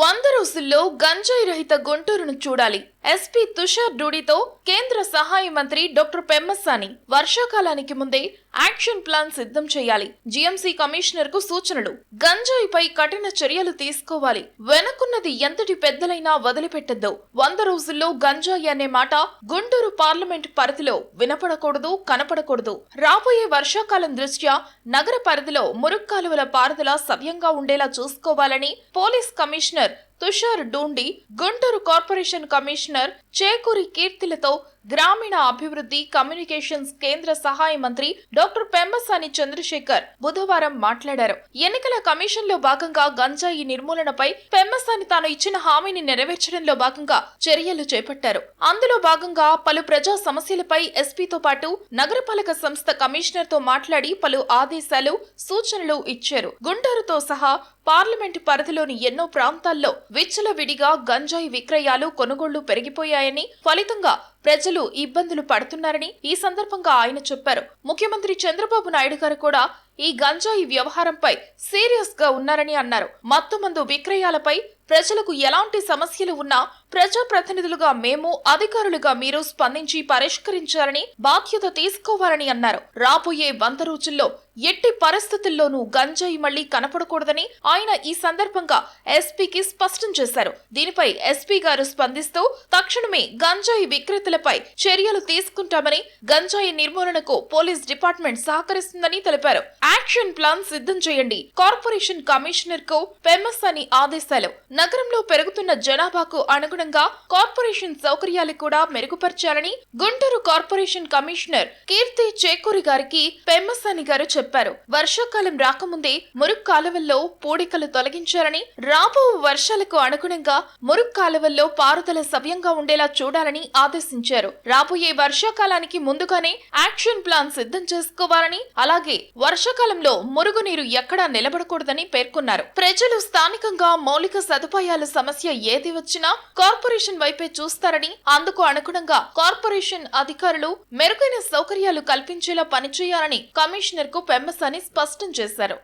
వంద రోజుల్లో గంజాయి రహిత గుంటూరును చూడాలి. ఎస్పీ తుషార్ డూడితో కేంద్ర సహాయ మంత్రి డాక్టర్ పెమ్మసాని వర్షాకాలానికి ముందే యాక్షన్ ప్లాన్ సిద్ధం చేయాలి. జీఎంసీ కమిషనర్కు సూచనలు. గంజాయిపై కఠిన చర్యలు తీసుకోవాలి. వెనకున్నది ఎంతటి పెద్దలైనా వదిలిపెట్టద్దు. వంద రోజుల్లో గంజాయి అనే మాట గుంటూరు పార్లమెంట్ పరిధిలో వినపడకూడదు కనపడకూడదు. రాబోయే వర్షాకాలం దృష్ట్యా నగర పరిధిలో మురుక్కాలువల పారుదల సవ్యంగా ఉండేలా చూసుకోవాలని పోలీస్ కమిషనర్ తుషార్ డూండి గుంటూరు కార్పొరేషన్ కమిషనర్ చేకూరి కీర్తిలతో గ్రామీణ అభివృద్ధి కమ్యూనికేషన్స్ కేంద్ర సహాయ మంత్రి డాక్టర్ పెమ్మసాని చంద్రశేఖర్ బుధవారం మాట్లాడారు. ఎన్నికల కమిషన్లో భాగంగా గంజాయి నిర్మూలనపై పెమ్మసాని తాను ఇచ్చిన హామీని నెరవేర్చడంలో భాగంగా చర్యలు చేపట్టారు. అందులో భాగంగా పలు ప్రజా సమస్యలపై ఎస్పీతో పాటు నగరపాలక సంస్థ కమిషనర్తో మాట్లాడి పలు ఆదేశాలు సూచనలు ఇచ్చారు. గుంటూరుతో సహా పార్లమెంటు పరిధిలోని ఎన్నో ప్రాంతాల్లో విచ్చలవిడిగా గంజాయి విక్రయాలు కొనుగోళ్ళు పెరిగిపోయాయని ఫలితంగా ప్రజలు ఇబ్బందులు పడుతున్నారని ఈ సందర్భంగా ఆయన చెప్పారు. ముఖ్యమంత్రి చంద్రబాబు నాయుడు గారు కూడా ఈ గంజాయి వ్యవహారంపై సీరియస్గా ఉన్నారని అన్నారు. మత్తుమందు విక్రయాలపై ప్రజలకు ఎలాంటి సమస్యలు ఉన్నా ప్రజాప్రతినిధులుగా మేము అధికారులుగా మీరు స్పందించి పరిష్కరించాలని బాధ్యత తీసుకోవాలని అన్నారు. రాబోయే వంద రోజుల్లో ఎట్టి పరిస్థితుల్లోనూ గంజాయి మళ్ళీ కనపడకూడదని ఆయన ఈ సందర్భంగా ఎస్పీకి స్పష్టం చేశారు. దీనిపై ఎస్పీ గారు స్పందిస్తూ తక్షణమే గంజాయి విక్రేతలపై చర్యలు తీసుకుంటామని గంజాయి నిర్మూలనకు పోలీస్ డిపార్ట్మెంట్ సహకరిస్తుందని తెలిపారు. యాక్షన్ ప్లాన్ సిద్ధం చేయండి. కార్పొరేషన్ కమిషనర్కు పెమ్మసాని ఆదేశాలు. నగరంలో పెరుగుతున్న జనాభాకు అనుగుణంగా కార్పొరేషన్ సౌకర్యాలు కూడా మెరుగుపరచాలని గుంటూరు కార్పొరేషన్ కమిషనర్ కీర్తి చేకూరి గారికి పెమ్మసాని గారు చెప్పారు. వర్షాకాలం రాకముందే మురుక్ కాలువల్లో పూడికలు తొలగించాలని రాబో వర్షాలకు అనుగుణంగా మురుగు కాలువల్లో పారుదల సవ్యంగా ఉండేలా చూడాలని ఆదేశించారు. రాబోయే వర్షాకాలానికి ముందుగానే యాక్షన్ ప్లాన్ సిద్ధం చేసుకోవాలని అలాగే వర్ష వర్షాకాలంలో మురుగునీరు ఎక్కడా నిలబడకూడదని పేర్కొన్నారు. ప్రజలు స్థానికంగా మౌలిక సదుపాయాల సమస్య ఏది వచ్చినా కార్పొరేషన్ వైపే చూస్తారని అందుకు అనుగుణంగా కార్పొరేషన్ అధికారులు మెరుగైన సౌకర్యాలు కల్పించేలా పనిచేయాలని కమిషనర్కు పెమ్మసాని స్పష్టం చేశారు.